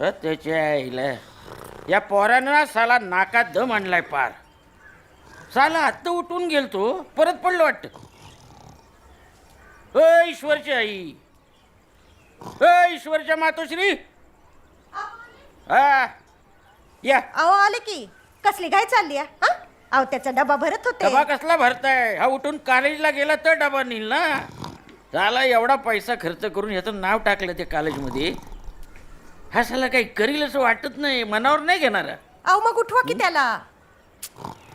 अ, त्याच्या आईला या पोरानं साला नाकात दम आणलाय पार. साला आत्ता उठून गेलतो परत पडलो वाटत. अ ईश्वरची आई. अ ईश्वरच्या मातोश्री. हा या. अहो आले की. कसली काय चालली आहे हा? अहो त्याचा डबा भरत होते. डबा कसला भरताय? हा उठून कॉलेजला गेला तर डबा नेईल ना? झाला एवढा पैसा खर्च करून याचं नाव टाकलं त्या कॉलेजमध्ये हा साला काही करील असं वाटत नाही मनावर नाही घेणार. अहो मग उठवा की त्याला.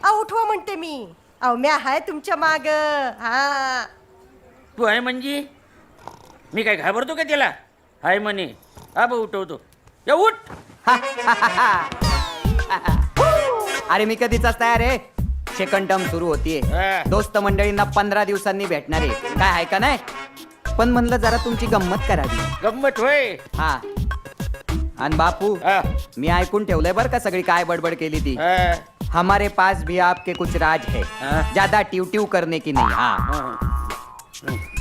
अहो उठवा म्हणते मी. अहो म्या हाय तुमच्या माग. हा. तू आहे म्हणजे? मी काय घाबरतो का त्याला? हाय म्हणे. हा भाऊ उठवतो. या उठ! अरे मी कधीच तयार आहे. सेकंड टर्म सुरू होतीये. हा. दोस्त मंडळींना पंधरा दिवसांनी भेटणार आहे. काय आहे का नाही? पण म्हणलं जरा तुमची गंमत करावी. गंमत होय. हा. आणि बापू हा, मी ऐकून ठेवलंय बरं का सगळी काय बडबड केली ती. हा, हमारे पास भी आपके कुछ राज है. हाँ। ज्यादा ट्यू ट्यू करने की नहीं. हाँ हा.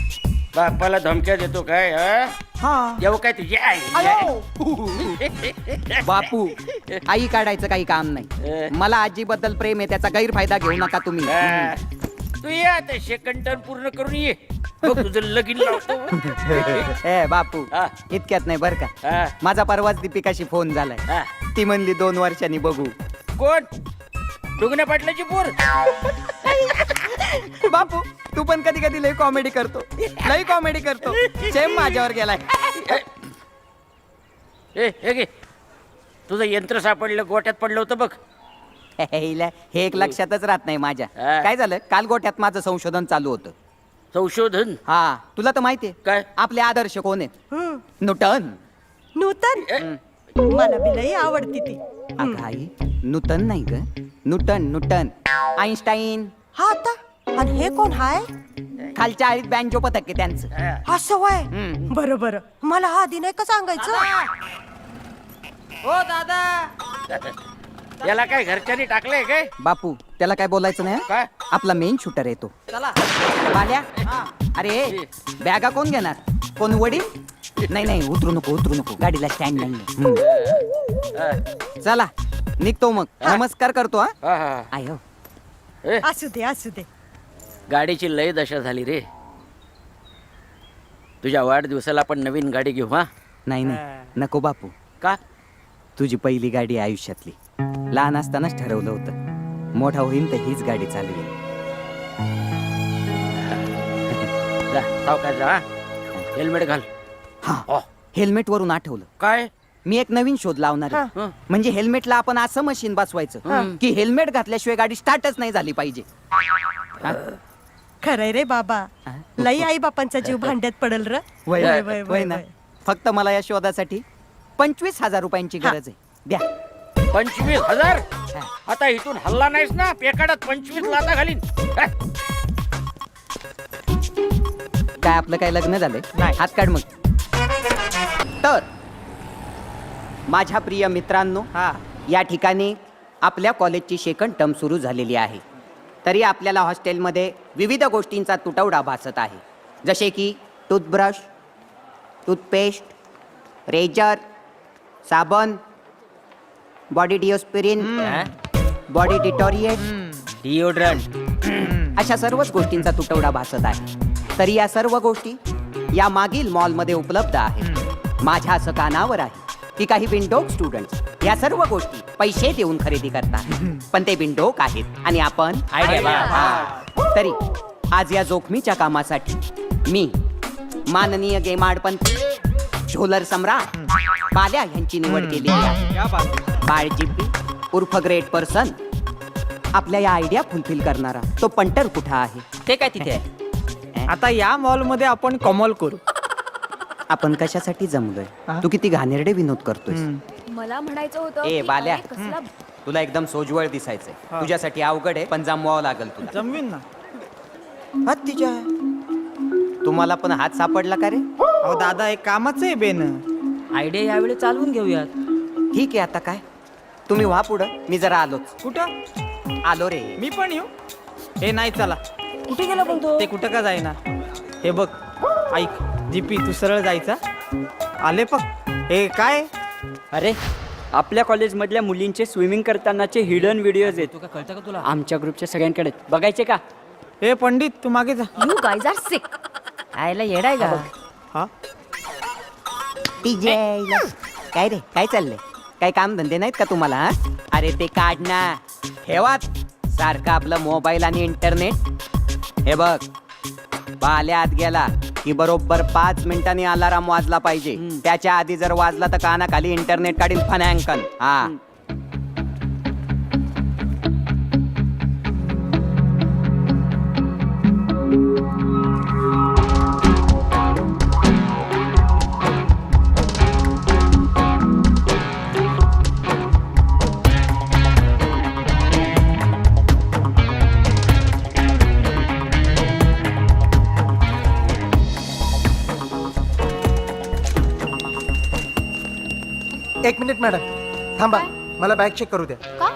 बापाला धमक्या देतो काय हा? हाँ. येऊ काय तुझी आई? बापू आई काढायचं काही काम नाही. मला आजीबद्दल प्रेम आहे त्याचा गैरफायदा घेऊ नका तुम्ही. हा. तू ये आता सेकंड टर्न पूर्ण करून ये. बघ तुझं लगीन लावतो. ए बापू हा. इतक्यात नाही बर का? हा, माझा परवाच दीपिकाशी फोन झालाय. हा. ती म्हणली दोन वर्षांनी बघू. कोण? डुगण्या पाटलाची पोर. बापू तू पण कधी कधी लई कॉमेडी करतो. लई कॉमेडी करतो. सेम माझ्यावर गेलाय. ए हे घे. तुझं यंत्र सापडलं गोट्यात पडलं होतं बघ. हेला, हे एक लक्षातच राहत नाही माझ्या. हा. काय झालं? काल गोठ्यात माझं संशोधन चालू होतं. संशोधन? हा. तुला तर माहितीये काय? आपले आदर्श कोण आहेत? हम्म. नुटन नूतन? मला बी लई आवडती ती. अगं आई नूतन नाही ग. Newton Newton Einstein. हा आता? आणि हे कोण हाय? खालच्या आळीत बँजो पथक आहे त्यांचं. हा. असं वय? हम्म. बरं बरं. मला हा आधी नाही का सांगायचं हो दादा! याला काय घरच्यांनी टाकलंय काय? बापू त्याला काय बोलायचं नाही हं? काय? आपला मेन शूटर येतो बाल्या? अरे बॅगा कोण घेणार? कोण वडील? नाही नाही उतरू नको उतरू नको. गाडीला स्टँड नाही. हा, चला निघतो मग. नमस्कार करतो हा? हा, हा. आयो ए, असू दे असू दे. गाडीची लय दशा झाली रे. तुझ्या वाढदिवसाला आपण नवीन गाडी घेऊ हा? नाही नाही. नको बापू. का? तुझी पहिली गाडी आहे आयुष्यातली. लहान असतानाच ठरवलं होतं. मोठा होईन तर हीच गाडी चालवी जा सावकाश जा हा. हेल्मेट घाल. हा. ओ, हेल्मेट वरून आठवलं. काय? मी एक नवीन शोध लावणार आहे. हं. म्हणजे हेल्मेटला आपण असं मशीन बसवायचं की हेल्मेट घातल्याशिवाय गाडी स्टार्टच नाही झाली पाहिजे. खरंय रे बाबा. हा? लई आई बापांचा जीव भांड्यात पडल र. वय वय, वय, वय ना. वय. फक्त मला या शोधासाठी पंचवीस हजार रुपयांची हा. गरज आहे. द्या. पंचवीस हजार? आता इथून हल्ला नाहीस ना? पेकाडात पंचवीस लाता घालीन. हा. काय आपलं काय लग्न झालंय? हात काढ मग. तर माझ्या प्रिय मित्रांनो या ठिकाणी आपल्या कॉलेजची सेकंड टर्म सुरू झालेली आहे. तरी आपल्याला हॉस्टेलमध्ये विविध गोष्टींचा तुटवडा भासत आहे. जसे की टूथब्रश टूथपेस्ट रेजर साबण बॉडी डिओस्पिरिन बॉडी डिटॉरिएट. डिओड्रंट. अशा सर्वच गोष्टींचा तुटवडा भासत आहे. तरी या सर्व गोष्टी या मागील मॉलमध्ये उपलब्ध आहेत. माझ्या असं कानावर आहे की काही विंडोक स्टुडंट या सर्व गोष्टी पैसे देऊन खरेदी करतात. पण ते विंडोक आहेत. आणि आपण. हा. तरी आज या जोखमीच्या कामासाठी मी माननीय गेमाडपंत झोलर सम्राट बाल्या यांची निवड केली आहे. बाळजिप्पी उर्फ ग्रेट पर्सन आपल्या या आयडिया फुलफिल करणारा तो पंटर कुठं आहे? ते काय तिथे आहे? आता या मॉलमध्ये आपण कमॉल करू. आपण कशासाठी जमलोय? हा? तू किती घाणेरडे विनोद करतोय मला म्हणायचं होतं ए, की बाल्या. अरे कसला तुला एकदम सोजवळ दिसायचंय. तुझ्यासाठी अवघड आहे पण जमवावं लागेल तुला. जमवीन ना. हत्तीच्या तुम्हाला पण हात सापडला का रे? अहो दादा एक कामाचं आहे बेन. आयडिया यावेळी चालवून घेऊयात. ठीक आहे आता काय? तुम्ही व्हा पुढं. मी जरा आलोच. कुठं? आलो रे. मी पण येऊ? हे नाही चला. कुठे गेला पण तो? ते कुठं का जाईना? हे बघ. ऐक जीपी तू सरळ जायचा आले पग. हे काय? अरे आपल्या कॉलेजमधल्या मुलींचे स्विमिंग करतानाचे हिडन व्हिडिओज आहेत. तू काय कळतं का तुला? आमच्या ग्रुपच्या सगळ्यांकडे आहेत. बघायचे का? हे पंडित तू मागे जा. यू गाईज आर सिक आयला येडाय का हा? काय रे काय चाललंय? काय काम धंदे नाहीत का तुम्हाला हा? अरे ते काढ ना. ठेवात सारखं आपलं मोबाईल आणि इंटरनेट हे बघ. बाल्या आत गेला. की बरोबर पाच मिनिटांनी अलाराम वाजला पाहिजे. त्याच्या आधी जर वाजला तर कानाखाली इंटरनेट काढील फनांकन हा. एक मिनिट मॅडम थांबा. मला बॅग चेक करू द्या. का?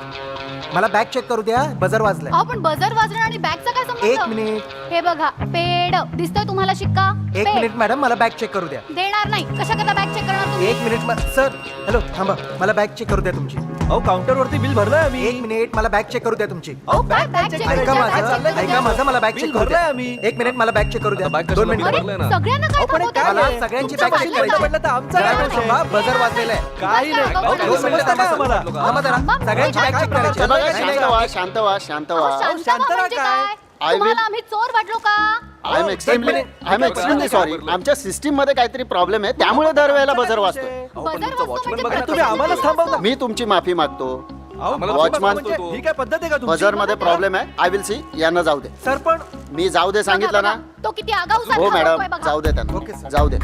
मला बॅग चेक करू द्या. बजर वाजलाय. अहो पण बजर वाजणं आणि बॅगचा काय एक संबंध मिनिट. हे बघा पेड. दिसतोय तुम्हाला शिक्का? एक पेड. मिनिट मॅडम मला बॅग चेक करू द्या. देणार नाही. कशा करता बॅग चेक करणार तुम्ही? एक मिनिट सर हॅलो थांबा. मला बॅग चेक करू द्या तुमची. अहो काउंटर वरती बिल भरलंय आम्ही एक मिनिट मला बॅग चेक करू द्या तुमची अहो, काय बॅग चेक ऐका करायचं? बॅग माझं ऐका मला बॅग चेक करू भरलंय द्या आम्ही. एक मिनिट मला बॅग चेक करू द्या बॅग दोन कशाला मिनिट अरे भरलंय ना. सगळ्यांना काय अहो, पण हे थांबवताय? काय मला सगळ्यांची तुमचं बॅग चेक करायची तर आमचं काय थांबा बजर वाजलेला आहे काही नाही अहो, अहो, काय दोन मिनिटं थांबा, थांबा थांबा. आम्हाला. थांबा जरा थांबा, सगळ्यांची बॅग चेक करायची हे बघा, नाही, नाही, शांत नाही. शांत व्हा शांत व्हा अहो, शांत शांत व्हा व्हा म्हणजे काय I will- तुम्हाला आम्ही चोर वाटलो का? I am extremely I am extremely sorry आमच्या सिस्टीममध्ये काहीतरी प्रॉब्लेम आहे. त्यामुळे दरवेळेला बजर बजर वाजतो म्हणजे बघा काय? तुम्ही आम्हालाच थांबवता. मी तुमची माफी मागतो. अहो, मला वॉचमन म्हणजे ही काय पद्धत आहे का तुमची? बजरमध्ये प्रॉब्लेम आहे. आय विल सी यांना जाऊ दे. सर पण मी जाऊ दे सांगितलं ना. बघा, तो किती आगाऊ हो सारखा मॅडम बघा. जाऊ दे त्यांना. जाऊ दे.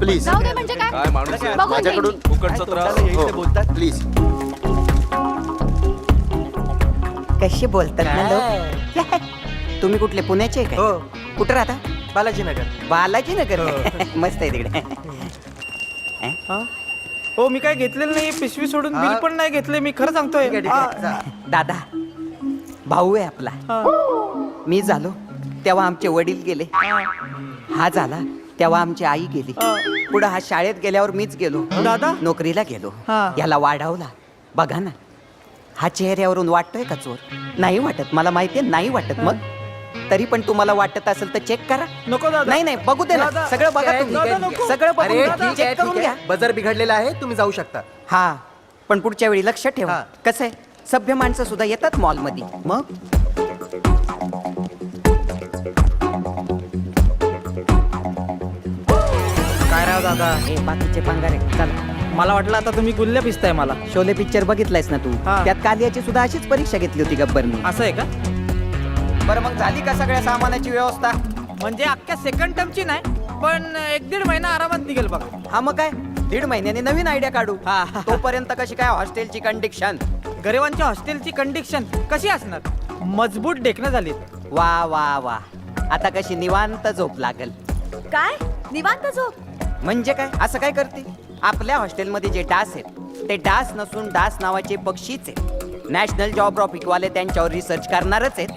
प्लीज जाऊ दे म्हणजे काय? काय माणूस आहे? बघून माझ्याकडून. फुकटचा त्रास. हो बोलतात. प्लीज कशी बोलतात ना लोक? तुम्ही कुठले? पुण्याचे आहे हो. काय कुठं राहता? बालाजीनगर. बालाजी नगर मस्त आहे तिकडे. हा? हो मी काय घेतलेलं नाही. पिशवी सोडून बिल पण नाही घेतले. मी खरं सांगतोय. दादा भाऊ आहे आपला. हा. मी झालो. तेव्हा आमचे वडील गेले. हा. झाला. तेव्हा आमची आई गेली. पुढं हा शाळेत गेल्यावर मीच गेलो. दादा? नोकरीला गेलो. हा. याला वाढवला. बघा ना. हा चेहऱ्यावरून वाटतोय का चोर? नाही वाटत. मला माहितीये नाही वाटत. मग तरी पण तुम्हाला वाटत असेल तर चेक करा. नको दादा. नाही नाही बघू दे ना. दादा, सगळं बघा ठीक आहे, तुम्ही. ठीक आहे. सगळं अरे आहे चेक करून घ्या. बजर बिघडलेला आहे तुम्ही जाऊ शकता. हा पण पुढच्या वेळी लक्ष ठेवा. हा. कसं आहे? सभ्य माणसं सुद्धा येतात मॉलमध्ये. मग? काय राव दादा? हे बाकीचे पंगारे चला. मला वाटलं आता तुम्ही गुल्ल्या पिसताय मला. शोले पिक्चर बघितलायस ना तू? हा. त्यात कालियाची सुद्धा अशीच परीक्षा घेतली होती गब्बरनी. असं आहे का? बरं मग झाली का सगळ्या सामानाची व्यवस्था? म्हणजे अख्ख्या सेकंड टर्मची नाही पण एक दीड महिना आरामात निघेल बघा. हा मग काय? दीड महिन्याने नवीन आयडिया काढू. हा. तोपर्यंत कशी काय हॉस्टेलची कंडिक्शन गरिबांच्या हॉस्टेलची कंडिक्शन कशी असणार? मजबूत डेकणं झाली. वा वा वा. आता कशी निवांत झोप लागल. काय? निवांत झोप? म्हणजे काय? असं काय करते? आपल्या हॉस्टेलमध्ये जे डास आहेत ते डास नसून डास नावाचे पक्षीच आहेत. नॅशनल जॉग्राफिक वाले त्यांच्यावर रिसर्च करणारच आहेत.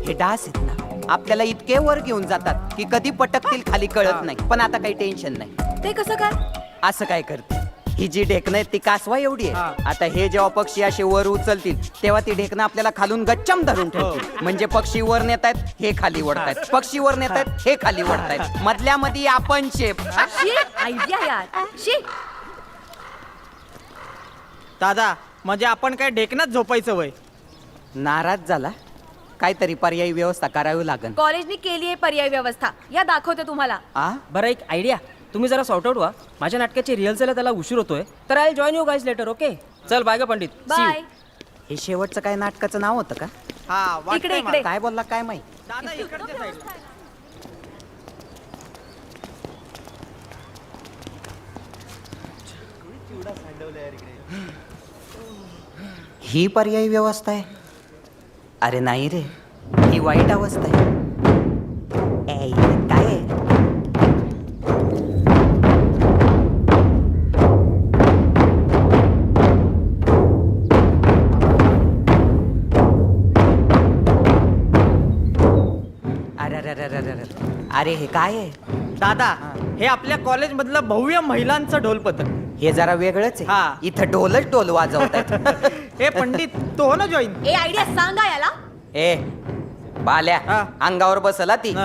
हा हे डास आहेत ना आपल्याला इतके वर घेऊन जातात की कधी पटकतील खाली कळत नाही. पण आता काही टेन्शन नाही. ते कसं काय? असं काय करते? ही जी ढेकणं आहेत ती कासवा एवढी हा. आहे आता हे जेव्हा पक्षी असे वर उचलतील तेव्हा ती ढेकणं आपल्याला खालून गच्चम धरून ठेवतील. म्हणजे पक्षी वर नेत आहेत हे खाली ओढतायत पक्षी वर नेत आहेत हे खाली ओढतायत मधल्या मध्ये आपण शेप आयडिया यार. शी. दादा म्हणजे आपण काय डेकनाच झोपायचं वय? नाराज झाला? काहीतरी पर्यायी व्यवस्था करावी लागेल. कॉलेजने केली आहे पर्याय व्यवस्था. या दाखवते तुम्हाला. आ? बरं एक आयडिया तुम्ही जरा सॉर्ट आउट व्हा. माझ्या नाटकाची रिहर्सल त्याला उशीर होतोय. तर I join you guys later okay चल बाय ग पंडित. बाय हे शेवटचं काय नाटकाचं नाव होतं का? हा वाटतंय इकडे, मला. इकडे. काय बोलला काय माहीत? दादा इकडच्या साईडला ही पर्यायी व्यवस्था आहे. अरे नाही रे ही वाईट अवस्था आहे ए, काय आहे? अरे अरे अरे अरे अरे अरे हे काय आहे दादा हे आपल्या कॉलेजमधलं भव्य महिलांचं ढोल पथक हे जरा वेगळंच हा. आहे इथं ढोलच ढोल वाजवतात हे पंडित तो हो ना जॉईन ए आयडिया सांगा याला. ए बाल्या हा. अंगावर बसला ती.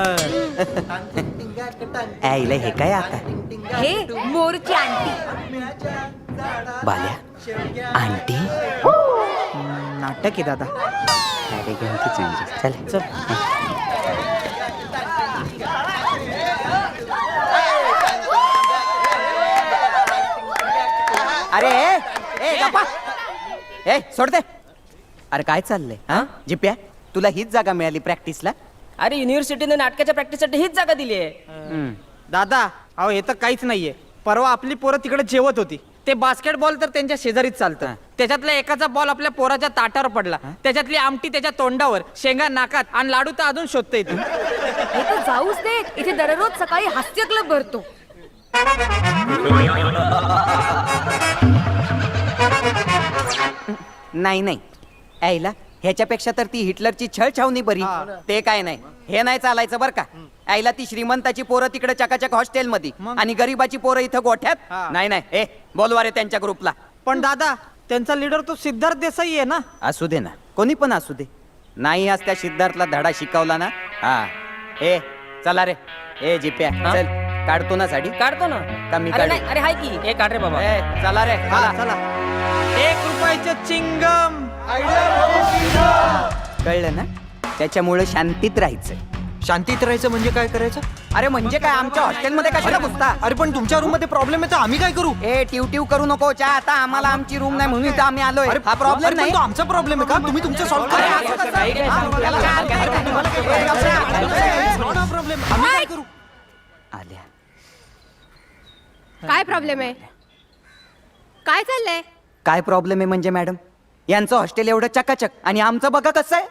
आईला हे काय आता? हे मोरची आंटी. बाल्या आंटी? नाटक आहे दादा. अरे घेऊन चल. चल अरे ए, ए गप्पा ए सोड दे अरे काय चाललंय? हा? जिप्या तुला हीच जागा मिळाली प्रॅक्टिसला? अरे युनिव्हर्सिटीने नाटकाच्या प्रॅक्टिससाठी हीच जागा दिली आहे. हम्म. दादा अहो हे तर काहीच नाहीये. परवा आपली पोरं तिकडे जेवत होती. ते बास्केटबॉल तर त्यांच्या शेजारीच चालतं. त्याच्यातल्या एकाचा बॉल आपल्या पोराच्या ताटावर पडला. त्याच्यातली आमटी त्याच्या तोंडावर. शेंगा नाकात. आणि लाडू तर अजून शोधता येतो हे तर जाऊच दे. इथे दररोज सकाळी हास्य क्लब भरतो. नाही नाही. आईला ह्याच्यापेक्षा तर ती हिटलरची छळ छावणी बरी ते काय नाही. हे नाही चालायचं बरं का. आईला ती श्रीमंताची पोरं तिकडे चकाचक हॉस्टेल मध्ये आणि गरीबाची पोरं इथं गोठ्यात? हा. नाही नाही. ए बोलवा रे त्यांच्या ग्रुपला. पण दादा त्यांचा लीडर तो सिद्धार्थ देसाई आहे ना? असू दे ना. कोणी पण असू दे. नाही आज त्या सिद्धार्थला धडा शिकवला ना? हा. ए चला रे. ए जिप्या चल. काढतो ना साडी काढतो ना का मी अरे काढू? नाही अरे हाय की हे काढ रे बाबा ए चला रे हा चला. चला एक रुपयाचं चिंगम कळलं ना त्याच्यामुळे शांतीत राहायचं शांतीत राहायचं म्हणजे काय करायचं अरे म्हणजे काय आमच्या हॉस्टेलमध्ये कशाला घुसता अरे पण तुमच्या रूममध्ये प्रॉब्लेम आहे तर आम्ही काय करू ए ट्यू ट्यू करू नको चा आता आम्हाला आमची रूम नाही म्हणून इथं आम्ही आलोय अरे हा प्रॉब्लेम नाही तो आमचा प्रॉब्लेम आहे का तुम्ही तुमचं सॉल्व्ह? हा, करू काय प्रॉब्लेम आहे? काय चाललंय? काय प्रॉब्लेम आहे म्हणजे मॅडम यांचं हॉस्टेल एवढं चकाचक. आणि आमचं बघा कसं आहे.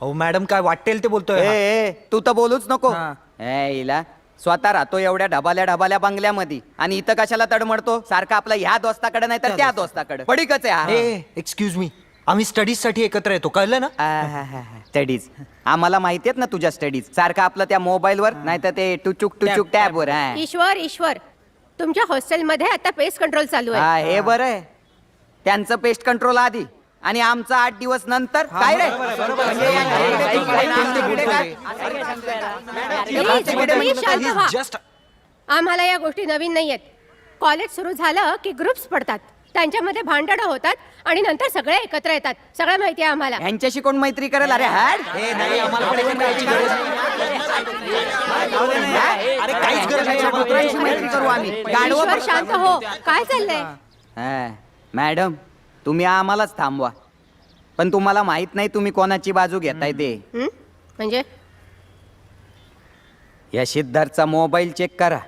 हो मॅडम काय वाटेल ते बोलतोय हा. ए, तू तर बोलूच नको. हा. ए इला स्वतः राहतो एवढ्या ढबाल्या ढबाल्या बंगल्यामध्ये. आणि इथं कशाला तडमडतो? सारखा आपला ह्या दोस्ताकडे नाही तर त्या दोस्ताकडे. पडीकच आहे हा. ए एक्सक्यूज मी आम्ही स्टडीजसाठी एकत्र येतो कळलं ना? स्टडीज आम्हाला माहिती आहेत ना तुझ्या स्टडीज सारखं आपलं त्या मोबाईलवर नाही तर ते टुचुक टुचुक टॅबवर हा. ईश्वर ईश्वर. तुमच्या हॉस्टेलमध्ये आता पेस्ट कंट्रोल चालू हा, हे बरं आहे. त्यांचं पेस्ट कंट्रोल आधी आणि आमचं आठ दिवस नंतर काय रे? म्हणजे या इकडे तिकडे नामचे पुढे काय? Please, please शांत व्हा. जस्ट आम्हाला या गोष्टी नवीन नाहीयेत. कॉलेज सुरू झालं की ग्रुप्स पडतात. त्यांच्यामध्ये भांडणं होतात आणि नंतर सगळे एकत्र येतात. सगळं माहिती आहे आम्हाला. यांच्याशी कोण मैत्री करेल? अरे हाड अरे काहीच गरज नाही. आम्हाला. डुकरांशी मैत्री करू आम्ही. गाढवं ईश्वर पण- शांत हो. काय चाललंय? हा, मॅडम तुम्ही आम्हालाच थांबवा. पण तुम्हाला माहीत नाही तुम्ही कोणाची बाजू घेताय ते. हं? म्हणजे? या सिद्धार्थचा मोबाईल चेक करा.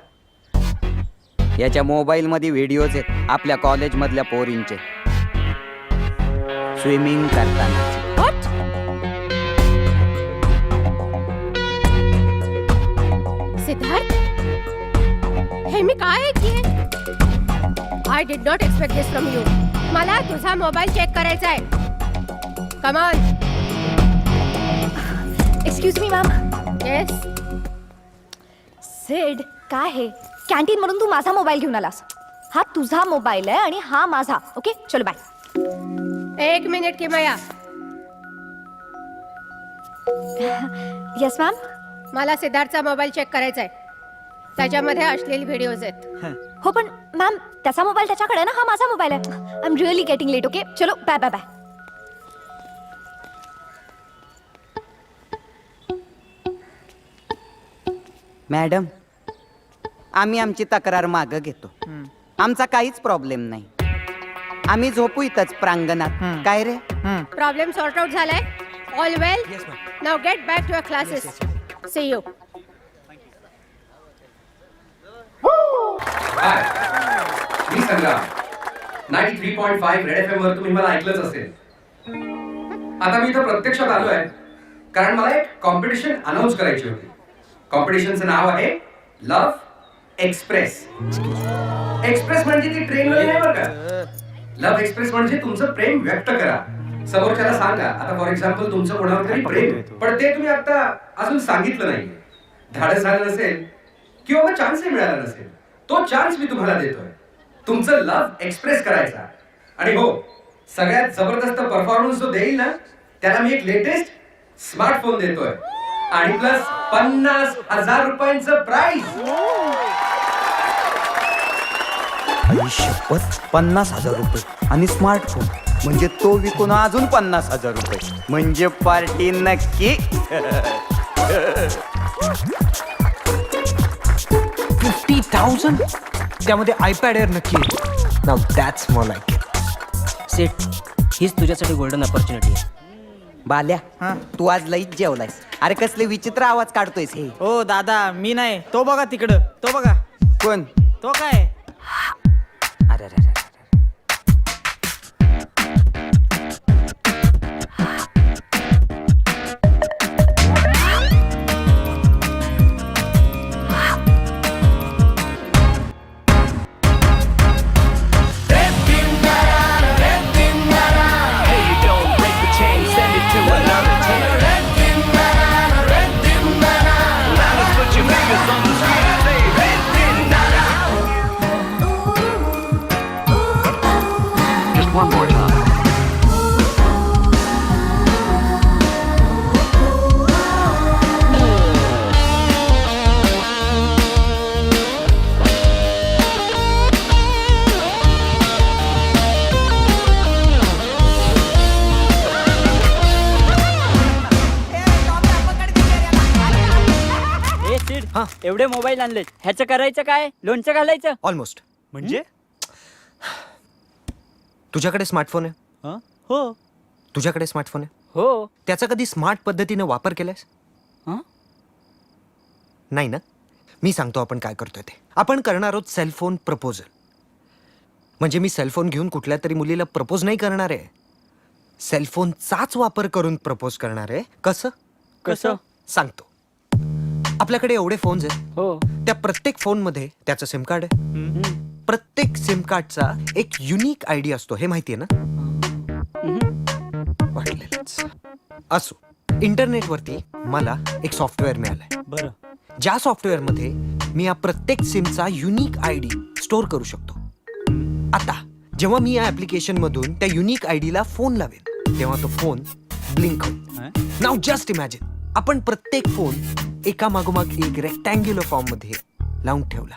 याच्या मोबाईल मध्ये व्हिडिओज आहेत आपल्या कॉलेज मधल्या पोरींचे. स्विमिंग करताना. What? सिद्धार्थ? हे मी काय ऐकते I did not expect this from you मला तुझा मोबाईल चेक करायचा आहे. Come on excuse me ma'am yes said काय हे? कॅन्टीन म्हणून तू माझा मोबाईल घेऊन आलास. हा तुझा मोबाईल आहे आणि हा माझा. ओके चलो बाय एक मिनिट किमया. येस मॅम मला सिद्धार्थचा मोबाईल चेक करायचा आहे त्याच्यामध्ये अश्लील व्हिडिओज आहेत. हो. पण मॅम त्याचा मोबाईल त्याच्याकडे ना? हा माझा मोबाईल आहे. I am really getting late okay चलो बाय बाय बाय मॅडम आम्ही आमची तक्रार मागं घेतो. आमचा काहीच प्रॉब्लेम नाही. आम्ही झोपू इथंच प्रांगणात. काय रे? प्रॉब्लेम सॉर्ट आउट झालाय. All well now get back to your classes see you me Sangram ninety three point five red F M वर तुम्ही मला ऐकलंच असेल. आता मी इथं प्रत्यक्षात आलो आहे कारण मला एक कॉम्पिटिशन अनाऊन्स करायची होती. कॉम्पिटिशनचं नाव आहे लव्ह एक्सप्रेस एक्सप्रेस म्हणजे ती ट्रेन नाही बरं का? लव्ह एक्सप्रेस म्हणजे तुमचं प्रेम व्यक्त करा. समोरच्याला सांगा आता फॉर एक्झाम्पल तुमचं कोणावर तरी प्रेम पण ते तुम्ही आता अजून सांगितलं नाही धाडस झालं नसेल किंवा मग चान्सही मिळाला नसेल तो चान्स मी तुम्हाला देतोय. तुमचं लव्ह एक्सप्रेस करायचा. आणि हो सगळ्यात जबरदस्त परफॉर्मन्स जो देईल ना त्याला मी एक लेटेस्ट स्मार्टफोन देतोय. आणि प्लस पन्नास हजार रुपयांचं प्राइस शपथ पन्नास हजार रुपये. आणि स्मार्टफोन म्हणजे तो विकून अजून पन्नास हजार रुपये. म्हणजे पार्टी नक्की. फिफ्टी थाउजंड त्यामध्ये आयपॅड एअर नक्की नाव दॅट्स मोर लाईक सेट हीच तुझ्यासाठी गोल्डन ऑपॉर्च्युनिटी आहे. बाल्या हा? तू आज लईच जेवलायस. अरे कसले विचित्र आवाज काढतोयस हे. हो दादा मी नाही. तो बघा तिकडं. तो बघा. कोण? तो काय? एवढे मोबाईल आणले ह्याचं करायचं काय? लोणचं घालायचं? ऑलमोस्ट म्हणजे? तुझ्याकडे स्मार्टफोन आहे? हं? हो. तुझ्याकडे स्मार्टफोन आहे? हो. त्याचा कधी स्मार्ट पद्धतीने वापर केलायस? हं? नाही ना? मी सांगतो आपण काय करतोय ते. आपण करणार आहोत सेलफोन प्रपोजल म्हणजे मी सेलफोन घेऊन कुठल्या तरी मुलीला प्रपोज नाही करणार आहे. सेलफोनचाच वापर करून प्रपोज करणार आहे. कसं? कसं? सांगतो. आपल्याकडे एवढे फोन्स आहेत. हो. त्या प्रत्येक फोनमध्ये त्याचं सिम कार्ड आहे. प्रत्येक सिम कार्डचा एक युनिक आय डी असतो. हे माहितीये ना? वाटलेलंच. असो इंटरनेटवरती मला एक सॉफ्टवेअर मिळालंय. बरं. ज्या सॉफ्टवेअरमध्ये मी या प्रत्येक सिमचा युनिक आय डी स्टोअर करू शकतो. आता जेव्हा मी या ऍप्लिकेशन मधून त्या युनिक आय डीला फोन लावेन तेव्हा तो फोन ब्लिंक होईल. नाव जस्ट इमॅजिन आपण प्रत्येक फोन एका मागोमाग एक रेक्टँग्युलर फॉर्ममध्ये लावून ठेवला.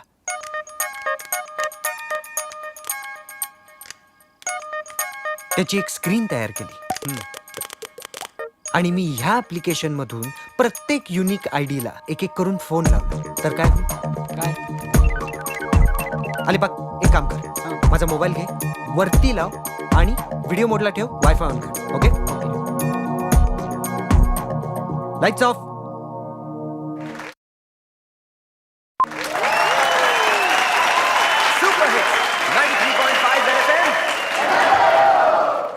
त्याची एक स्क्रीन तयार केली. आणि मी ह्या ऍप्लिकेशन मधून प्रत्येक युनिक आय ला एक एक करून फोन लावलो तर काय? काय? अलिबाग एक काम कर. माझा मोबाईल घे वरती लाव आणि व्हिडिओ मोडला ठेव वायफाय ऑन कर. Okay lights off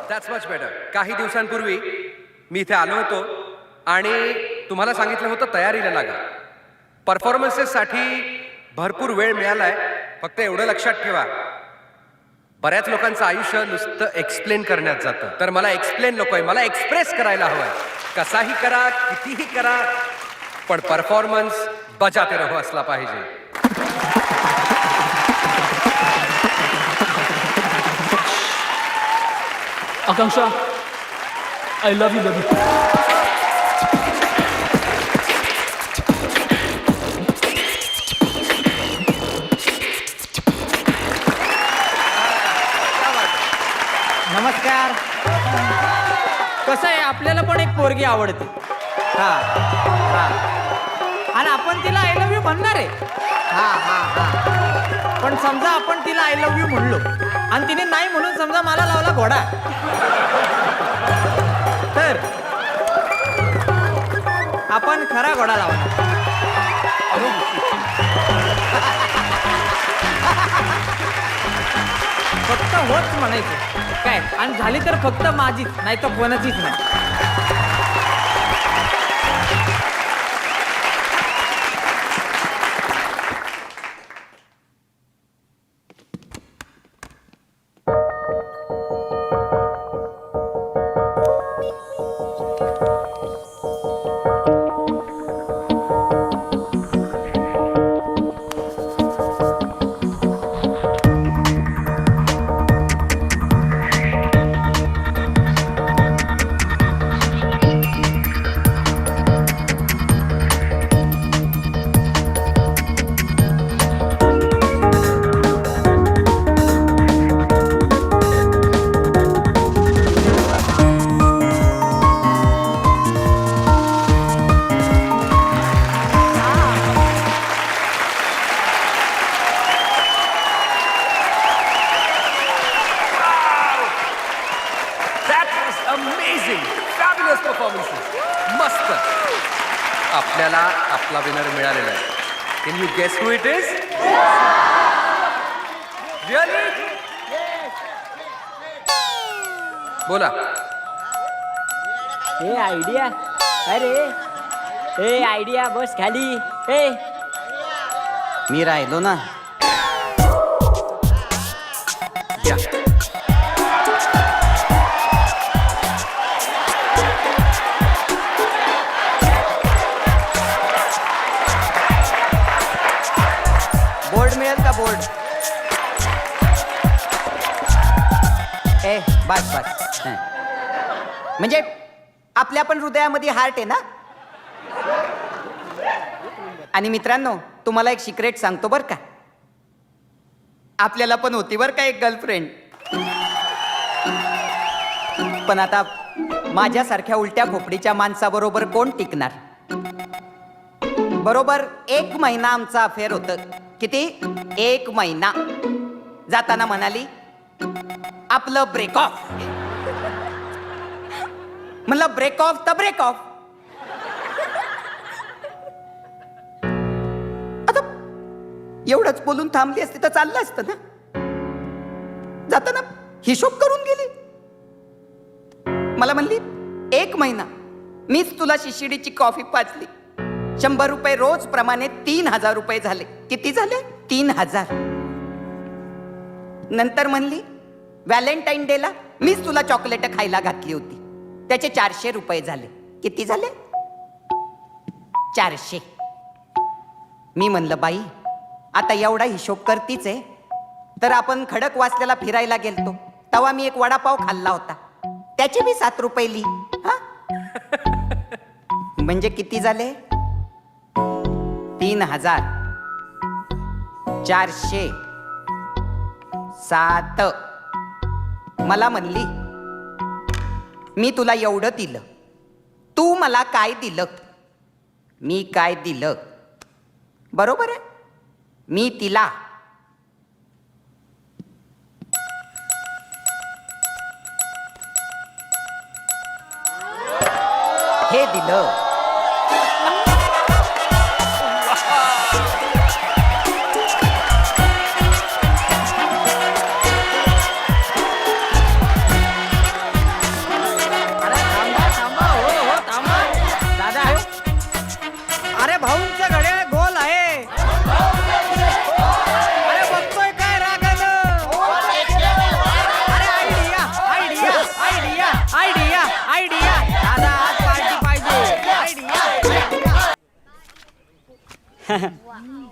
That's much better. काही दिवसांपूर्वी मी इथे आलो होतो आणि तुम्हाला सांगितलं होतं तयारीला लागा. परफॉर्मन्सेससाठी भरपूर वेळ मिळालाय. फक्त एवढं लक्षात ठेवा. बऱ्याच लोकांचं आयुष्य नुसतं एक्सप्लेन करण्यात जातं. तर मला एक्सप्लेन नकोय. मला एक्सप्रेस करायला हवंय. कसाही करा कितीही करा पण परफॉर्मन्स बजाते रहो असला पाहिजे. Akanksha I love you baby नमस्कार. कसं आहे? आपल्याला पण पोरगी आवडते. हा हा. आणि आपण तिला आय लव्ह यू म्हणणार आहे. हा हा हा. पण समजा आपण तिला आय लव्ह यू म्हणलो आणि तिने नाही म्हणून समजा मला लावला घोडा. तर आपण खरा घोडा लावला फक्त होच म्हणायचं. काय? आणि झाली तर फक्त माझीच नाही तर कोणाचीच नाही. मला विनर मिळालेला आहे. Can you guess who it is really बोला. हे आयडिया अरे. हे आयडिया बस खाली. हे मी राहिलो ना. बोर्ड ए बस बस. म्हणजे आपल्या पण हृदयामध्ये हार्ट आहे ना? आणि मित्रांनो तुम्हाला एक सिक्रेट सांगतो बर का? आपल्याला पण होती बर का एक गर्लफ्रेंड पण आता माझ्यासारख्या उलट्या खोपडीच्या माणसाबरोबर कोण टिकणार? बरोबर एक महिना आमचा अफेअर होत. किती? एक महिना. जाताना म्हणाली आपलं ब्रेक ऑफ म्हणलं ब्रेक ऑफ तर ब्रेक ऑफ आता एवढंच बोलून थांबली असती तर चाललं असतं ना. जाताना हिशोब करून गेली. मला म्हणली एक महिना. मीच तुला शिशिडीची कॉफी पाचली. शंभर रुपये रोज प्रमाणे तीन हजार रुपये झाले. किती झाले? तीन हजार. नंतर म्हणली व्हॅलेंटाईन डेला मीच तुला चॉकलेट खायला घातली होती. त्याचे चारशे रुपये झाले. किती झाले? चारशे. मी म्हणलं बाई आता एवढा हिशोब करतीच आहे. तर आपण खडक वाचल्याला फिरायला गेलतो. तेव्हा मी एक वडापाव खाल्ला होता. त्याचे मी सात रुपये ली हा? म्हणजे किती झाले? तीन हजार. चारशे. सात. मला म्हणली मी तुला एवढं दिलं. तू मला काय दिलं मी काय दिलं बरोबर आहे. मी तिला. हे दिलं.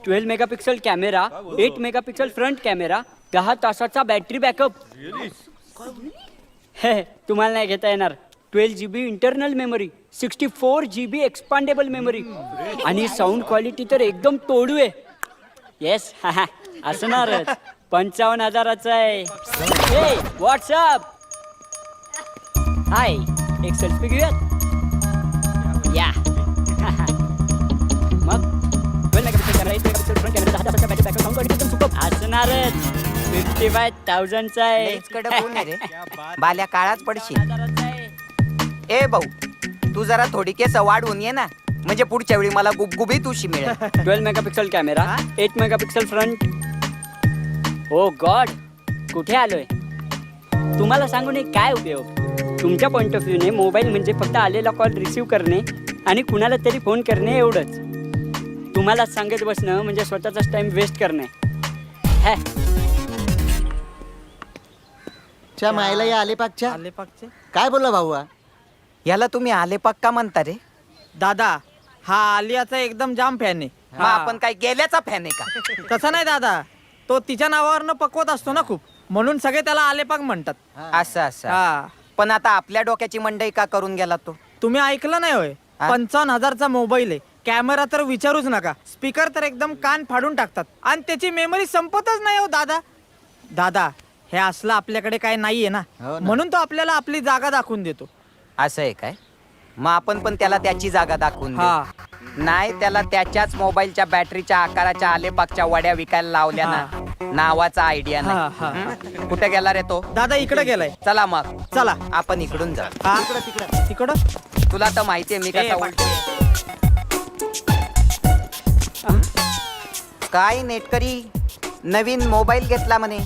Twelve megapixel camera eight megapixel front camera दहा तासाचा बॅटरी बॅकअप हे तुम्हाला नाही घेता येणार. Twelve G B internal memory sixty four G B expandable memory आणि साऊंड क्वालिटी तर एकदम तोडू आहे. येस असणारच. पंचावन्न हजाराचं आहे. हे व्हॉट्सअप हाय एक सेल्फी घेऊयात? असणारच. फिफ्टी फाय थाउजंडचा आहे रे. बाल्या काळाच पडशील. ए भाऊ तू जरा थोडी केस वाढवून ये ना. म्हणजे पुढच्या वेळी मला गुबगुबीत उशी मिळेल. Twelve megapixel camera eight megapixel front oh God कुठे आलोय? तुम्हाला सांगून एक काय उपयोग? तुमच्या पॉइंट ऑफ व्ह्यूने मोबाईल म्हणजे फक्त आलेला कॉल रिसीव्ह करणे आणि कुणाला तरी फोन करणे एवढंच. तुम्हाला सांगत बसणं म्हणजे स्वतःचाच टाइम वेस्ट करणे. है. च्या मायला या आलेपाकच्या? आले पाकचे काय बोलला भाऊ हा? याला तुम्ही आले पक्का म्हणता रे? दादा हा आलियाचा एकदम जाम फॅन आहे. मग आपण काय गेल्याचा फॅन आहे का? तसं नाही दादा तो तिच्या नावावरनं पकवत असतो ना खूप. म्हणून सगळे त्याला आलेपाक म्हणतात. असं असं. हा. पण आता आपल्या डोक्याची मंडई का करून गेला तो? तुम्ही ऐकलं नाही होय? हा? पंचावन्न हजारचा मोबाईल आहे. कॅमेरा तर विचारूच नका. स्पीकर तर एकदम कान फाडून टाकतात. आणि त्याची मेमरी संपतच नाही हो दादा. दादा हे असलं आपल्याकडे काय नाहीये ना. हो ना. म्हणून तो आपल्याला आपली जागा दाखवून देतो. असं आहे काय? मग आपण पण त्याला त्याची जागा दाखवून देऊ. हा. नाही त्याला त्याच्याच मोबाईलच्या बॅटरीच्या आकाराच्या आलेपाकच्या वड्या विकायला लावल्या ना. नावाचा आयडिया हा, हा. नाही हं? कुठे गेला रे तो? दादा इकडे गेलाय. चला मग. चला. आपण इकडून हा. तिकडं तिकडं. तुला तर माहितीये मी ए, कसा उलट काय नेटकरी? नवीन मोबाईल घेतला म्हणे.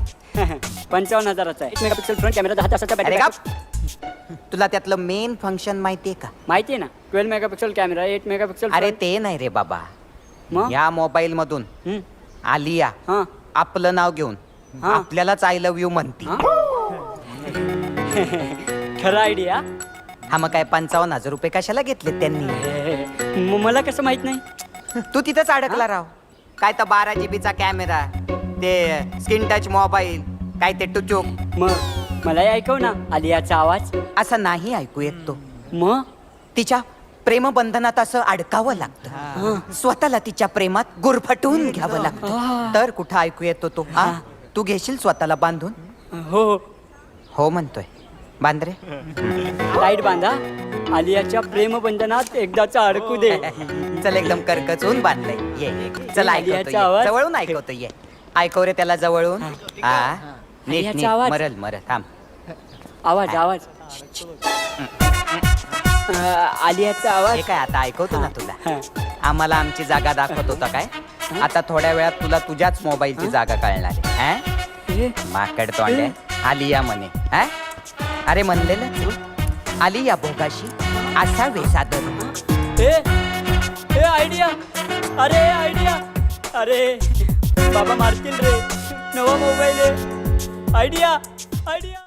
पंचावन्न हजाराचा आहे. मेगापिक्सल फ्रंट कॅमेरा दहा तासाचा अरे बॅटरी का तुला त्यातलं मेन फंक्शन माहितीये का? माहिती आहे ना. Twelve megapixel camera eight megapixel अरे ते नाही रे बाबा. मग? या मोबाईल मधून हम्म. आलिया हा. आपलं नाव घेऊन हा. आपल्यालाच आय लव्ह यू म्हणती. हा? खरं आयडिया हा मग काय पंचावन्न हजार रुपये कशाला घेतले त्यांनी? मला कसं माहीत नाही? तू तिथंच अडकला राव. काय तर बारा जीबीचा कॅमेरा ते स्क्रीन टच मोबाईल काय ते टुचूक. मग मलाही ऐकव ना आलियाचा आवाज. असं नाही ऐकू येत तो. मग तिच्या प्रेमबंधनात असं अडकावं लागतं. स्वतःला तिच्या प्रेमात गुरफटवून घ्यावं लागतं. तर कुठं ऐकू येतो तो आ? तू घेशील स्वतःला बांधून? हो. हो हो म्हणतोय बांधरे टाईट बांधा. आलियाच्या प्रेमबंधनात एकदाचा अडकू दे. चल एकदम करकचून बांधलंय. ये चल ऐकवतो ये. आवाज. जवळून ऐकवतो ये. ऐकव रे त्याला जवळून. हा. नीट आलियाचा नीट. आवाज. मरल मरल. थांब. आवाज आवाज. अं, आलियाचा आवाज. काय आता ऐकवतो ना तुला. आम्हाला आमची जागा दाखवत होता काय? आता थोड्या वेळात तुला तुझ्याच मोबाईलची जागा कळणार आहे. हं? हे, माकड तोंडे आलिया म्हणे. हं? अरे म्हणलेलं आली आलिया भोगाशी. असावे सादर हे, हे आयडिया अरे आयडिया अरे बाबा मारतील रे. नवा मोबाईल आहे. Idea idea